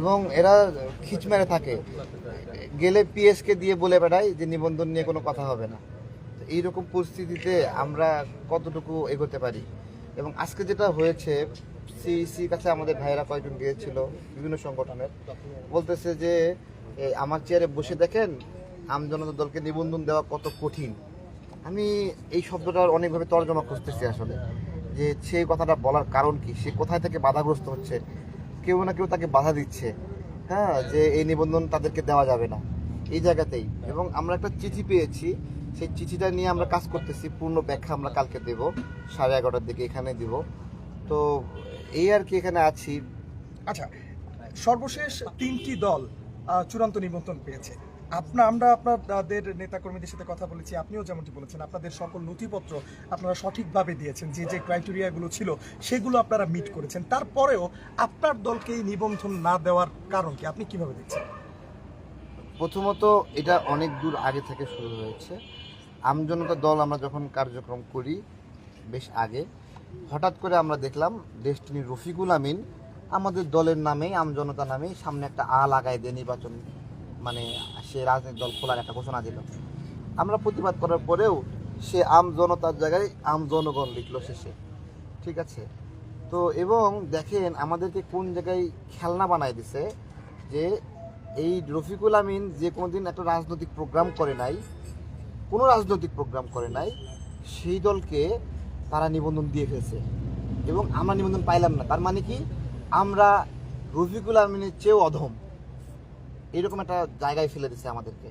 এবং এরা খিচ মেরে থাকে। গেলে পিএসকে দিয়ে বলে বেড়ায় যে, নিবন্ধন নিয়ে কোনো কথা হবে না। এইরকম পরিস্থিতিতে আমরা কতটুকু এগোতে পারি? এবং আজকে যেটা হয়েছে সিইসি কাছে আমাদের ভাইয়েরা কয়েকজন গিয়েছিল, বিভিন্ন সংগঠনের। বলতেছে যে আমার চেয়ারে বসে দেখেন, আমজনতা দলকে নিবন্ধন দেওয়া কত কঠিন। আমি এই শব্দটার অনেকভাবে তর্জমা খুঁজতেছি আসলে। যে, সেই কথাটা বলার কারণ কি? সে কোথায় থেকে বাধাগ্রস্ত হচ্ছে? কেউ না কেউ তাকে বাধা দিচ্ছে হ্যাঁ যে এই নিবন্ধন তাদেরকে দেওয়া যাবে না। এই জায়গাতেই। এবং আমরা একটা চিঠি পেয়েছি, সেই চিঠিটা নিয়ে আমরা কাজ করতেছি, পূর্ণ ব্যাখ্যা আমরা কালকে দেব, সাড়ে এগারোটার দিকে এখানে দিব। তো এই আর কি এখানে আছি। আচ্ছা সর্বশেষ তিনটি দল চূড়ান্ত নিবন্ধন পেয়েছে। আপনার আমরা আপনাদের নেতাকর্মীদের সাথে কথা বলেছি, আপনিও যেমনটি বলেছেন, আপনাদের সকল নথিপত্র আপনারা সঠিকভাবে দিয়েছেন, যে যে ক্রাইটেরিয়াগুলো ছিল সেগুলো আপনারা মিট করেছেন। তারপরেও আপনার দলকে নিবন্ধন না দেওয়ার কারণ কি? আপনি কীভাবে দেখছেন? প্রথমত এটা অনেক দূর আগে থেকে শুরু হয়েছে। আমজনতা দল আমরা যখন কার্যক্রম করি, বেশ আগে, হঠাৎ করে আমরা দেখলাম ডেস্টিনি রফিকুল আমিন আমাদের দলের নামেই, আমজনতা নামেই সামনে একটা আ লাগাই দিয়ে নির্বাচন মানে সে রাজনৈতিক দল খোলার একটা ঘোষণা দিল। আমরা প্রতিবাদ করার পরেও সে আম জনতার জায়গায় আম জনগণ লিখলো শেষে। ঠিক আছে? তো এবং দেখেন, আমাদেরকে কোন জায়গায় খেলনা বানাই দিছে যে এই রফিকুল আমিন যে কোনোদিন একটা রাজনৈতিক প্রোগ্রাম করে নাই, কোনো রাজনৈতিক প্রোগ্রাম করে নাই, সেই দলকে তারা নিবন্ধন দিয়ে ফেলছে। এবং আমরা নিবন্ধন পাইলাম না। তার মানে কি? আমরা রফিকুল আমিনের চেয়েও অধম। এরকম একটা জায়গায় ফেলে দিছে আমাদেরকে,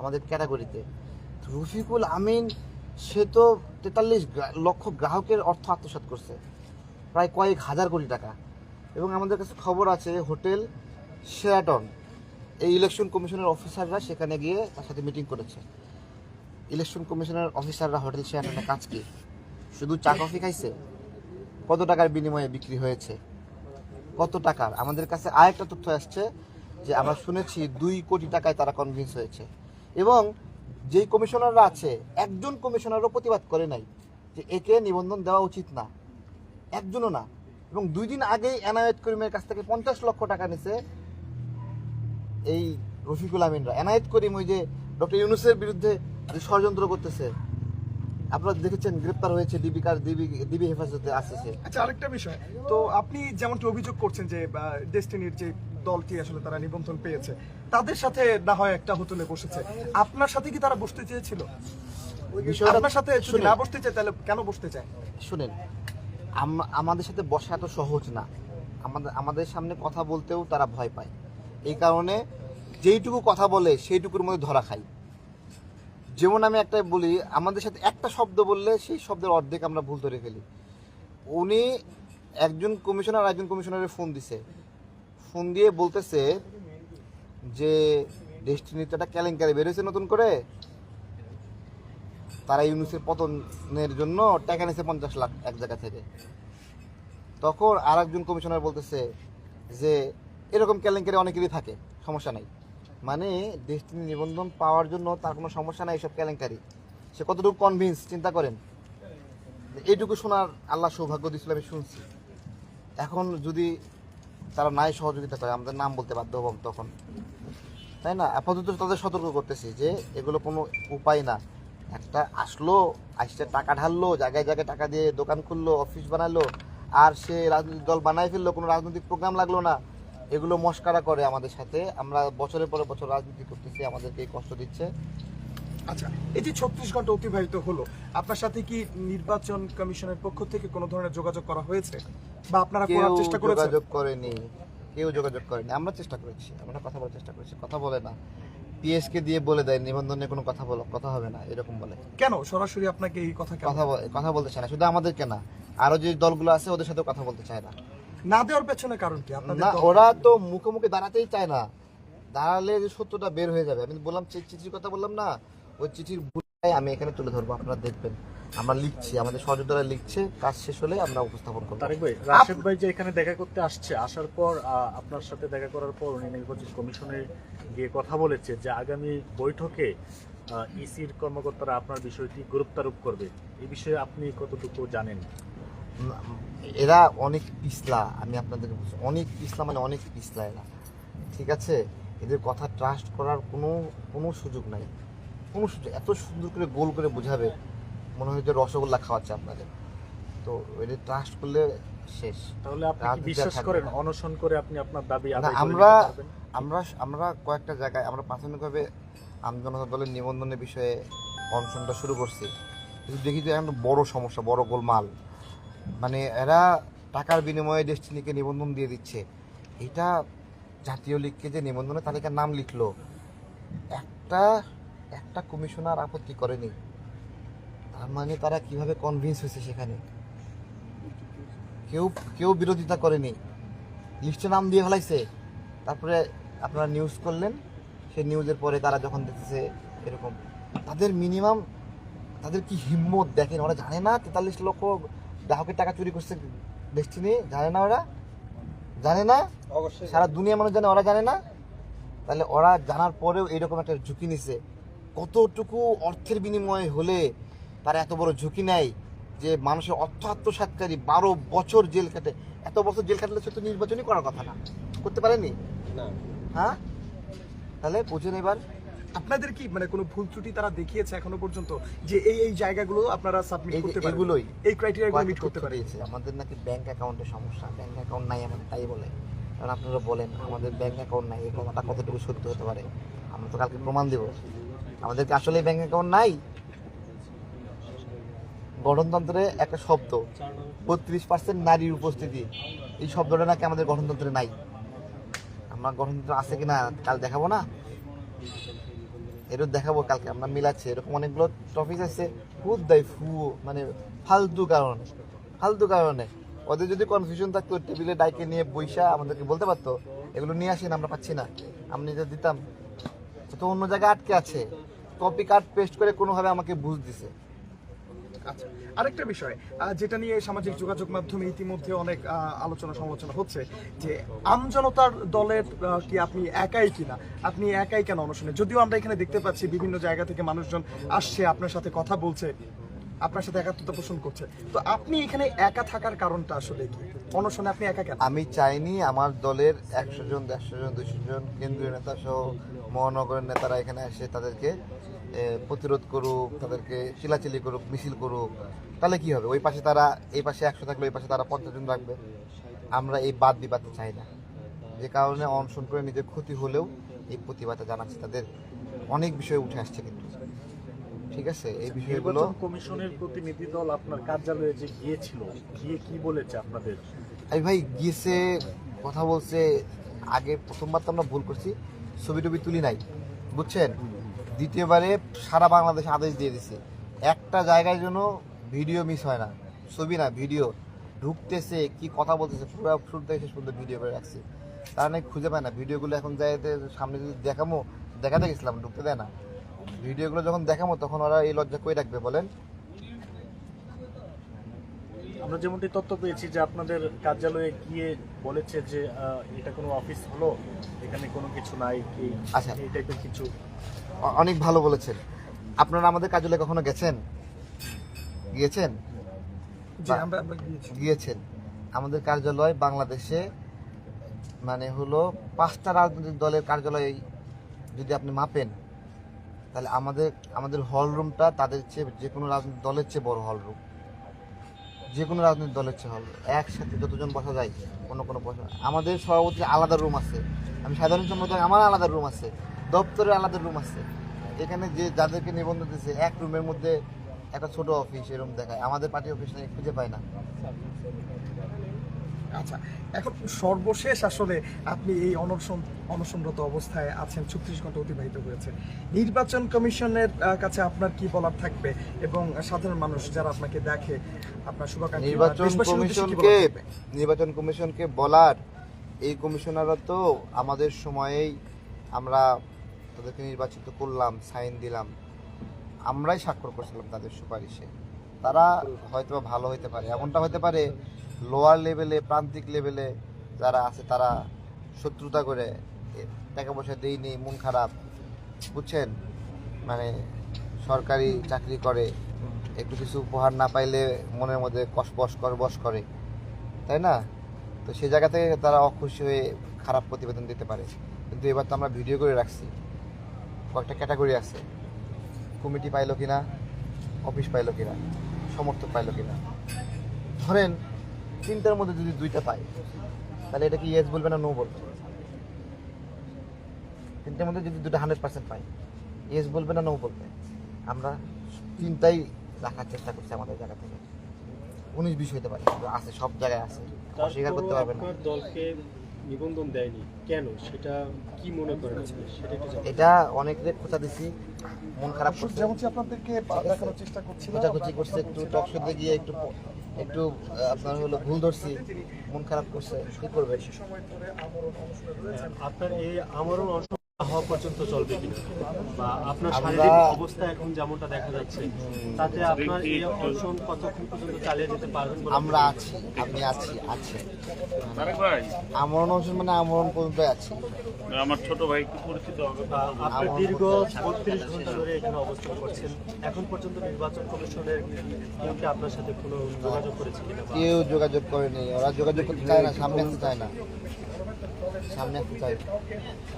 আমাদের ক্যাটাগরিতে। রফিকুল আমিন, সে তো তেতাল্লিশ লক্ষ গ্রাহকের অর্থ আত্মসাৎ করছে, প্রায় কয়েক হাজার কোটি টাকা। এবং আমাদের কাছে খবর আছে, হোটেল শেরাটন, এই ইলেকশন কমিশনের অফিসাররা সেখানে গিয়ে তার সাথে মিটিং করেছে। ইলেকশন কমিশনের অফিসাররা হোটেল শেয়ারটনে কাজ কি? শুধু চা, কফি খাইছে? কত টাকার বিনিময়ে বিক্রি হয়েছে? কত টাকার? আমাদের কাছে আরেকটা তথ্য আসছে যে আমরা শুনেছি দুই কোটি টাকায় তারা কনভিন্স হয়েছে। এবং যেই কমিশনাররা আছে, একজন কমিশনারও প্রতিবাদ করে নাই যে একে নিবন্ধন দেওয়া উচিত না। একজনও না। এবং দুই দিন আগেই এনায়েত করিমের কাছ থেকে পঞ্চাশ লক্ষ টাকা নিছে এই রফিকুল আমিনরা। এনায়েত করিম ওই যে ডক্টর ইউনুসের বিরুদ্ধে যে ষড়যন্ত্র করতেছে। আপনারা দেখেছেন গ্রেপ্তার হয়েছে ডিবি কার ডিবি ডিবি হেফাজতে আসছে আচ্ছা আরেকটা বিষয়। তো আপনি যেমনটি অভিযোগ করছেন যে ডেস্টিনির যে দলটি আসলে তারা নিবন্ধন পেয়েছে। তাদের সাথে না হয় একটা হোটেলে বসেছে। আপনার সাথে কি তারা বসতে চেয়েছিল? আপনার সাথে যদি না বসতে চায় তাহলে কেন বসতে চায়? শুনেন আমাদের সাথে বসা এত সহজ না। আমাদের আমাদের সামনে কথা বলতেও তারা ভয় পায়। এই কারণে যেইটুকু কথা বলে সেইটুকুর মধ্যে ধরা খাই। যেমন আমি একটা বলি আমাদের সাথে একটা শব্দ বললে সেই শব্দের অর্ধেক আমরা ভুল ধরে ফেলি। উনি একজন কমিশনার একজন কমিশনারের ফোন দিছে। ফোন দিয়ে বলতেছে যে ডেস্টিনিতে একটা কেলেঙ্কারি বেরোয়েছে নতুন করে। তারা ইউনুসের পতনের জন্য টাকা নিছে পঞ্চাশ লাখ এক জায়গা থেকে। তখন আর একজন কমিশনার বলতেছে যে, এরকম কেলেঙ্কারি অনেকেরই থাকে, সমস্যা নাই। মানে ডেস্টিনি নিবন্ধন পাওয়ার জন্য তার কোনো সমস্যা নাই এসব কেলেঙ্কারি। সে কতটুকু কনভিন্স চিন্তা করেন? এইটুকু শোনার আল্লাহ সৌভাগ্য দিয়েছিল আমি শুনছি। এখন যদি তারা নাই সহযোগিতা করে, আমাদের নাম বলতে বাধ্য হব তখন। তাই না? আপাতত তাদের সতর্ক করতেছি যে এগুলো কোনো উপায় না। একটা আসলো, আসছে, টাকা ঢাললো, জায়গায় জায়গায় টাকা দিয়ে দোকান খুললো অফিস বানালো, আর সে রাজনৈতিক দল বানাই ফেলল, কোনো রাজনৈতিক প্রোগ্রাম লাগল না। এগুলো মস্কারা করে আমাদের সাথে। আমরা বছরের পরে বছর রাজনীতি করতেছি, আমাদেরকে কষ্ট দিচ্ছে। আচ্ছা এই যে ছত্রিশ ঘণ্টা অতিবাহিত হলো আপনার সাথে কি নির্বাচন কমিশনের পক্ষ থেকে কোনো ধরনের যোগাযোগ করা হয়েছে? বা আপনারা করার চেষ্টা করেছেন? যোগাযোগ করেনি কেউ যোগাযোগ করেনি। আমরা চেষ্টা করেছি আমরা কথা বলার চেষ্টা করেছি কথা বলে না। পিএসকে দিয়ে বলে দেয় নিবন্ধনে কোনো কথা বলো কথা হবে না এরকম বলে। কেন? সরাসরি আপনাকে এই কথা কথা কথা বলতে চায় না শুধু আমাদেরকে না আরও যে দলগুলো আছে ওদের সাথে কথা বলতে চায় না। না দেওয়ার পেছনে কারণ কি? না ওরা তো মুখে মুখে দাঁড়াতেই চায় না। দাঁড়ালে যে সত্যটা বের হয়ে যাবে। আমি বললাম চিঠির কথা বললাম না ওই চিঠির ভুলটাই আমি এখানে তুলে ধরবো আপনারা দেখবেন। আমরা লিখছি আমাদের সহযোগিতারা লিখছে কাজ শেষ হলে আমরা উপস্থাপন করব। তারেক ভাই রাশেদ ভাই যে এখানে দেখা করতে আসছে আসার পর আপনার সাথে দেখা করার পর উনি নির্বাচন কমিশনে গিয়ে কথা বলেছে যে আগামী বৈঠকে ইসির কর্মকর্তারা আপনার বিষয়টি গুরুত্বারোপ করবে। এই বিষয়ে আপনি কতটুকু জানেন? এরা অনেক পিছলা আমি আপনাদের বলছি অনেক পিছলা মানে অনেক পিছলা এরা। ঠিক আছে? এদের কথা ট্রাস্ট করার কোনো কোনো সুযোগ নাই। কোনো এত সুন্দর করে গোল করে বোঝাবে মনে হয় যে রসগোল্লা খাওয়াচ্ছে আপনাদের। তো এদের ট্রাস্ট করলে শেষ। তাহলে আপনি বিশ্বাস করেন। অনশন করে আপনি আপনার দাবি আমরা আমরা আমরা কয়েকটা জায়গায় আমরা প্রাথমিকভাবে আমজনতা দলের নিবন্ধনের বিষয়ে অনশনটা শুরু করছি। কিন্তু দেখি যে এখন বড় সমস্যা বড় গোলমাল। মানে এরা টাকার বিনিময়ে ডেস্টিনিকে নিবন্ধন দিয়ে দিচ্ছে। এটা জাতীয় লীগকে যে নিবন্ধনের তালিকার নাম লিখলো একটা একটা কমিশনার আপত্তি করেনি। তার মানে তারা কীভাবে কনভিন্স হয়েছে সেখানে? কেউ কেউ বিরোধিতা করেনি। লিস্টে নাম দিয়ে ফেলাইছে। তারপরে আপনারা নিউজ করলেন। সেই নিউজের পরে তারা যখন দেখতেছে এরকম। তাদের মিনিমাম তাদের কি হিম্মত দেখেন? ওরা জানে না তেতাল্লিশ লক্ষ গ্রাহকের টাকা চুরি করছে ডেস্টিনি জানে না ওরা? জানে না? অবশ্যই। সারা দুনিয়া মানুষ জানে ওরা জানে না? তাহলে ওরা জানার পরেও এরকম একটা ঝুঁকি নিছে। কতটুকু অর্থের বিনিময়ে হলে তারা এত বড় ঝুঁকি নেয় যে মানুষের অর্থ আত্মসাতকারী বারো বছর জেল কাটে? এত বছর জেল কাটলে সে তো নির্বাচনই করার কথা না। করতে পারেনি? হ্যাঁ? তাহলে বুঝুন এবার। আপনাদের কি মানে কোনো ভুল ত্রুটি তারা দেখিয়েছে এখনও পর্যন্ত যে এই এই জায়গাগুলো আপনারা সাবমিট করতে পারেন? এগুলোই এই ক্রাইটেরিয়াগুলো মিট করতে দিয়েছে আমাদের নাকি ব্যাংক অ্যাকাউন্টে সমস্যা। ব্যাংক অ্যাকাউন্ট নাই আমাদের তাই বলে। কারণ আপনারা বলেন আমাদের ব্যাংক অ্যাকাউন্ট নাই। এই কথাটা কতটুকু সত্য হতে পারে? আমরা তো কালকে প্রমাণ দেব। আমাদেরকে আসলে ব্যাংক অ্যাকাউন্ট নাই। গঠনতন্ত্রে একটা শব্দ। বত্রিশ পার্সেন্ট নারীর উপস্থিতি। এই শব্দটা নাকি আমাদের গঠনতন্ত্রে নাই। আমার গঠনতন্ত্র আছে কিনা কাল দেখাবো না। এরকম দেখাবো কালকে। আমরা মিলাচ্ছি। এরকম অনেকগুলো টপিক আছে। খুদ দেয় ফু মানে ফালতু কারণ। ফালতু কারণে। ওদের যদি কনফিউশন থাকতো টেবিলে ডাইকে নিয়ে বইসা আমাদেরকে বলতে পারতো, এগুলো নিয়ে আসেন, আমরা পাচ্ছি না। আমি নিজে দিতাম তো অন্য জায়গায় আটকে আছে। কপি কাট পেস্ট করে কোনোভাবে আমাকে বুঝ দিছে। আচ্ছা আরেকটা বিষয় যেটা নিয়ে সামাজিক যোগাযোগ মাধ্যমে ইতিমধ্যে অনেক আলোচনা সমালোচনা হচ্ছে যে আমজনতার দলের কি আপনি একাই কিনা? আপনি একাই কেন অনশনে? যদিও আমরা এখানে দেখতে পাচ্ছি বিভিন্ন জায়গা থেকে মানুষজন আসছে আপনার সাথে কথা বলছে আপনার সাথে একাত্মতা পোষণ করছে। তো আপনি এখানে একা থাকার কারণটা আসলে কি? অনশনে আপনি একা কেন? আমি চাইনি আমার দলের একশো জন দেড়শো জন দুশো জন কেন্দ্রীয় নেতা সহ মহানগরের নেতারা এখানে এসে তাদেরকে প্রতিরোধ করুক তাদেরকে চিলাচিলি করুক মিছিল করুক তাহলে কি হবে? ওই পাশে তারা এই পাশে একশো থাকলে ওই পাশে তারা পঞ্চাশ জন রাখবে। আমরা এই বাদ বিবাদটা চাই না। যে কারণে অনশন করে নিজের ক্ষতি হলেও এই প্রতিবাদটা জানাচ্ছে তাদের। অনেক বিষয় উঠে আসছে কিন্তু। ঠিক আছে? এই বিষয়গুলো কমিশনের প্রতিনিধি দল আপনার কার্যালয়ে যে গিয়েছিল গিয়ে কি বলেছে আপনাদের? এই ভাই গিয়েছে কথা বলছে। আগে প্রথমবার তো আমরা ভুল করছি। ছবি টবি তুলি নাই, বুঝছেন? দ্বিতীয়বারে সারা বাংলাদেশে আদেশ দিয়ে দিছে। একটা জায়গায় জন্য ভিডিও মিস হয় না, ছবি না, ভিডিও। ঢুকতেছে, কি কথা বলতেছে, পুরো শুরু থেকে পর্যন্ত ভিডিও করে রাখছে। তারা নাকি খুঁজে পায় না, ভিডিওগুলো এখন যাইতে সামনে যদি দেখামো, দেখাতে গেছিলাম, ঢুকতে দেয় না। ভিডিওগুলো যখন দেখামো, তখন ওরা এই লজ্জা কই রাখবে বলেন? আমরা যেমনটি তথ্য পেয়েছি যে আপনাদের কার্যালয়ে গিয়ে বলেছে যে এটা কোনো অফিস হলো? এখানে কোনো কিছু নাই? কি আচ্ছা। এই টাইপের কিছু? অনেক ভালো বলেছেন। আপনারা আমাদের কার্যালয়ে কখনো গেছেন? গিয়েছেন? গিয়েছেন। আমাদের কার্যালয় বাংলাদেশে মানে হলো পাঁচটা রাজনৈতিক দলের কার্যালয় যদি আপনি মাপেন তাহলে আমাদের আমাদের হল রুমটা তাদের চেয়ে যে কোনো রাজনৈতিক দলের চেয়ে বড় হল রুম যে কোনো রাজনৈতিক দলের চেয়ে হবে একসাথে যতজন বসা যায়, কোনো কোনো বসা আমাদের সভাপতির আলাদা রুম আছে। আমি সাধারণ সম্পাদক আমার আলাদা রুম আছে। দপ্তরের আলাদা রুম আছে। এখানে যে যাদেরকে নিবন্ধন দিয়েছে, এক রুমের মধ্যে একটা ছোট অফিস এরকম দেখায়। আমাদের পার্টি অফিস খুঁজে পায় না। আচ্ছা এখন সর্বশেষ আসলে আপনি এই অনশন অনশনরত অবস্থায় আছেন ছত্রিশ ঘণ্টা অতিবাহিত হয়েছে। নির্বাচন কমিশনের কাছে আপনার কি বলার থাকবে? এবং সাধারণ মানুষ যারা আপনাকে দেখে আপনার শুভাকাঙ্ক্ষী নির্বাচন কমিশনকে বলার নির্বাচন কমিশনকে বলার এই কমিশনাররা তো আমাদের সময়েই আমরা তাদেরকে নির্বাচিত করলাম সাইন দিলাম। আমরাই স্বাক্ষর করেছিলাম তাদের সুপারিশে। তারা হয়তো ভালো হতে পারে এমনটা হতে পারে লোয়ার লেভেলে প্রান্তিক লেভেলে যারা আছে, তারা শত্রুতা করে টাকা পয়সা দেয়নি, মন খারাপ, বুঝছেন? মানে সরকারি চাকরি করে, একটু কিছু উপহার না পাইলে মনের মধ্যে কষ বস করে, তাই না? তো সে জায়গা থেকে তারা অখুশি হয়ে খারাপ প্রতিবেদন দিতে পারে। কিন্তু এবার তো আমরা ভিডিও করে রাখছি। কয়েকটা ক্যাটাগরি আছে। কমিটি পাইলো কিনা, অফিস পাইলো কিনা, সমর্থক পাইলো কিনা। ধরেন তিনটার মধ্যে যদি দুইটা পাই তাহলে এটা কি ইয়েস বলবে না নো বলবে? তিনটার মধ্যে যদি দুটো হান্ড্রেড পার্সেন্ট পাই ইয়েস বলবে না নো বলবে? আমরা তিনটাই রাখার চেষ্টা করছি আমাদের জায়গা থেকে। উনিশ বিশ হতে পারে আছে সব জায়গায় আছে। অস্বীকার করতে পারবে না। আপনার দলকে নিবন্ধন দেয়নি। কেন? সেটা কি মনে করেন এটা অনেকদের খোঁচা দিছি মন খারাপ করছে। যেমনটি আপনাদেরকে দেখানোর চেষ্টা করছিলাম খোঁচাখুচি করছে একটু টক শোতে গিয়ে একটু একটু আপনার হলো ভুল ধরছি মন খারাপ করছে কি করবে আপনার এই আমরণ অংশ হওয়া পর্যন্ত চলবে কিনা? বা আপনার শারীরিক অবস্থা এখন যেমনটা দেখা যাচ্ছে তাতে আপনার এই অনশন কতক্ষণ পর্যন্ত চালিয়ে যেতে পারবেন আমরা আছি আমি আছি আছি। আমরণ অংশ মানে আমরণ পর্যন্ত আছি। আমার ছোট ভাই কি পরিচিত হবে। আপনি দীর্ঘ বত্রিশ ঘণ্টা ধরে এখানে অবস্থান করছেন। এখন পর্যন্ত নির্বাচন কমিশনের কেউ কি আপনার সাথে কোনো যোগাযোগ করেছে কেউ যোগাযোগ করেনি ওরা যোগাযোগ করতে চায় না সামনে আসতে চায় না। সামনে আসতে।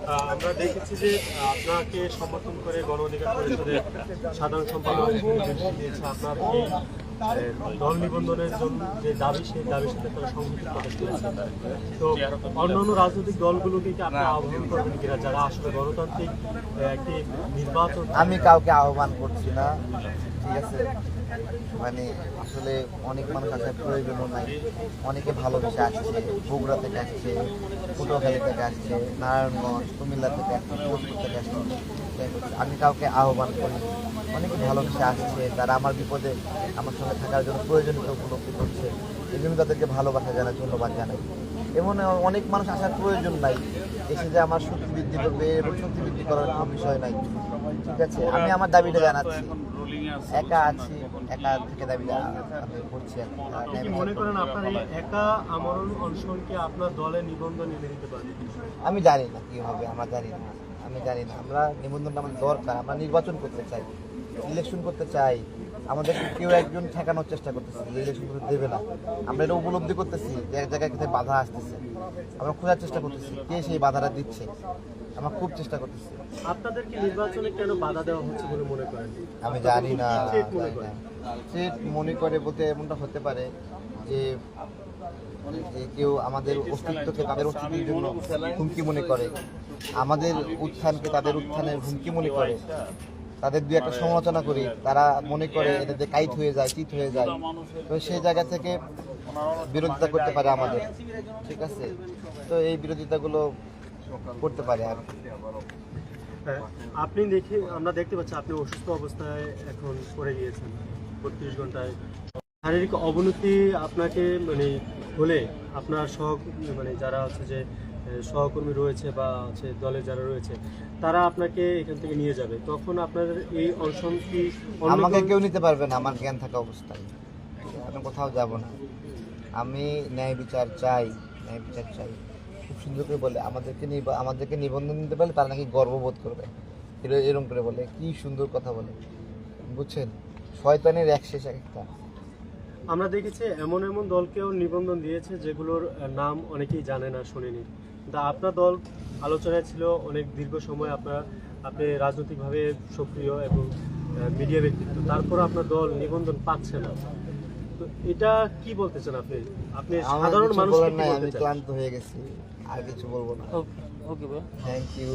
আহ, আমরা দেখেছি যে আপনাকে সমর্থন করে গণ অধিকার পরিষদের সাধারণ সম্পাদক দিয়েছে। আপনার দল নিবন্ধনের জন্য যে দাবি সেই দাবির সাথে তারা সংহতি প্রকাশ করেছে তো অন্যান্য রাজনৈতিক দলগুলোকে কি আপনি আহ্বান করবেন কিনা? যারা আসলে গণতান্ত্রিক একটি নির্বাচন আমি কাউকে আহ্বান করছি না। ঠিক আছে। মানে আসলে অনেক মানুষ আসার প্রয়োজনও নাই। অনেকে ভালোবেসে আসছে বগুড়া থেকে আসছে, পটুয়াখালী থেকে আসছে, নারায়ণগঞ্জ, কুমিল্লা থেকে আসছে দিনাজপুর থেকে আসছে। আমি কাউকে আহ্বান করি, অনেকে ভালোবেসে আসছে, তারা আমার বিপদে আমার সঙ্গে থাকার জন্য প্রয়োজনীয়তা উপলব্ধি করছে। এই জন্য তাদেরকে ভালোবাসা জানাই, ধন্যবাদ জানাই। এমন অনেক মানুষ আসার প্রয়োজন নাই এসে যে আমার শক্তি বৃদ্ধি করবে এবং শক্তি বৃদ্ধি করার কোনো বিষয় নাই। ঠিক আছে, আমি আমার দাবিটা জানাচ্ছি। একা আছি একা থেকে দাবি করছি আপনি মনে করেন আপনার একা আমরণ অনশনকে আপনার দলের নিবন্ধন এনে দিতে পারবে আমি জানি না কি হবে আমার জানি না। আমি জানি না। আমরা নিবন্ধনটা আমার দরকার আমরা নির্বাচন করতে চাই ইলেকশন করতে চাই। আমাদেরকে কেউ একজন ঠেকানোর চেষ্টা করতেছে যে ইলেকশন দেবে না। আমরা এটা উপলব্ধি করতেছি যে এক জায়গায় কোথায় বাধা আসতেছে। আমরা খোঁজার চেষ্টা করতেছি কে সেই বাধাটা দিচ্ছে। আমরা খুব চেষ্টা করতেছি। নির্বাচনে কেন বাধা দেওয়া হচ্ছে বলে মনে করেন? আমি জানি না মনে মনে করে বলতে এমনটা হতে পারে যে যে কেউ আমাদের অস্তিত্বকে তাদের অস্তিত্বের জন্য হুমকি মনে করে। আমাদের উত্থানকে তাদের উত্থানের হুমকি মনে করে। তাদের দু একটা সমালোচনা করি। তারা মনে করে এটাতে কাইট হয়ে যায় চিত হয়ে যায়। তো সেই জায়গা থেকে বিরোধিতা করতে পারে আমাদের। ঠিক আছে? তো এই বিরোধিতাগুলো করতে পারে আর হ্যাঁ, আপনি দেখে আমরা দেখতে পাচ্ছি আপনি অসুস্থ অবস্থায় এখন পড়ে গিয়েছেন বত্রিশ ঘন্টায়। শারীরিক অবনতি আপনাকে মানে হলে আপনার সহ মানে যারা হচ্ছে যে সহকর্মী রয়েছে বা হচ্ছে দলে যারা রয়েছে তারা আপনাকে এখান থেকে নিয়ে যাবে। তখন আপনাদের এই অনশন কি আমাকে কেউ নিতে পারবে না আমার জ্ঞান থাকা অবস্থায়। আমি কোথাও যাব না। আমি ন্যায় বিচার চাই ন্যায় বিচার চাই। খুব সুন্দর করে বলে আমাদেরকে আমাদেরকে নিবন্ধন দিতে পারলে তারা নাকি গর্ববোধ করবে। এর- এরকম করে বলে কি সুন্দর কথা বলে। বুঝছেন? শয়তানের এক শেষ একটা। আমরা দেখেছি এমন এমন দলকেও নিবন্ধন দিয়েছে যেগুলোর নাম অনেকেই জানে না শোনেনি। তা আপনার দল আলোচনায় ছিল অনেক দীর্ঘ সময় আপনার আপনি রাজনৈতিকভাবে সক্রিয় এবং মিডিয়া ব্যক্তিত্ব। তারপর আপনার দল নিবন্ধন পাচ্ছে না। তো এটা কি বলতে চান আপনি? আপনি সাধারণ মানুষ আমি ক্লান্ত হয়ে গেছি আর কিছু বলব না। ওকে ওকে থ্যাংক ইউ